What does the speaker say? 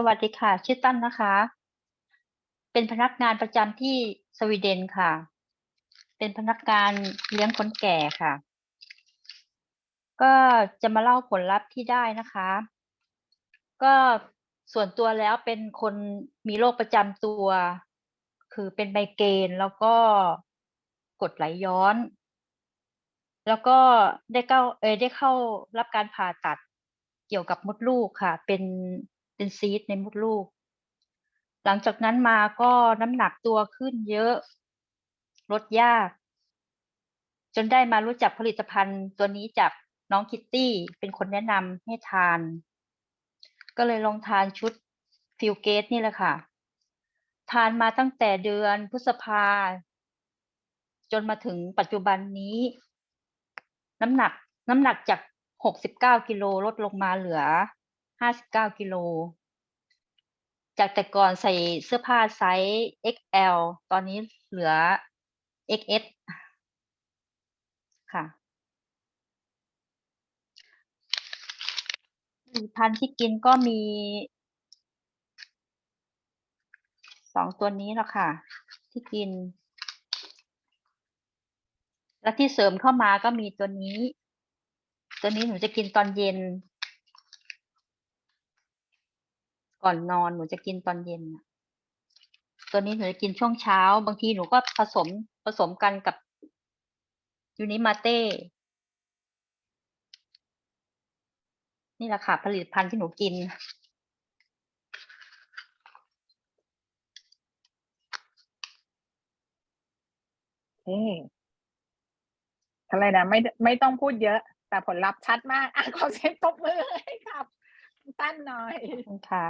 สวัสดีค่ะ ชื่อตั้นนะคะ เป็นพนักงานประจำที่สวีเดนค่ะ เป็นพนักงานเลี้ยงคนแก่ค่ะ ก็จะมาเล่าผลลัพธ์ที่ได้นะคะ ก็ส่วนตัวแล้วเป็นคนมีโรคประจำตัว คือเป็นไมเกรนแล้วก็กดไหลย้อน แล้วก็ได้เข้าเอได้เข้ารับการผ่าตัดเกี่ยวกับมดลูกค่ะ เป็น เป็นซีสต์ในมดลูก หลังจากนั้นมาก็น้ำหนักตัวขึ้นเยอะ ลดยาก จนได้มารู้จักผลิตภัณฑ์ตัวนี้จากน้องคิตตี้เป็นคนแนะนำให้ทาน ก็เลยลองทานชุดฟิลเกตนี่แหละค่ะ ทานมาตั้งแต่เดือนพฤษภา จนมาถึงปัจจุบันนี้ น้ำหนักน้ำหนักจากหกสิบเก้ากิโลลดลงมาเหลือ ห้าสิบเก้ากิโล จากแต่ก่อนใส่เสื้อผ้าไซส์ XL ตอนนี้เหลือ XS ค่ะผลิตภัณฑ์ที่กินก็มีสองตัวนี้แหละค่ะ ที่กิน และที่เสริมเข้ามาก็มีตัวนี้ ตัวนี้หนูจะกินตอนเย็น ก่อนนอนหนูจะกินตอนเย็นน่ะตัวนี้หนูจะกินช่วงเช้า บางทีหนูก็ผสมผสมกันกับยูนิมาเต้นี่แหละค่ะผลิตภัณฑ์ที่หนูกินอืมอะไรนะไม่ไม่ต้องพูดเยอะ แต่ผลลัพธ์ชัดมาก อะขอเสียงตบมือให้ครับตั้นหน่อยขอบคุณค่ะ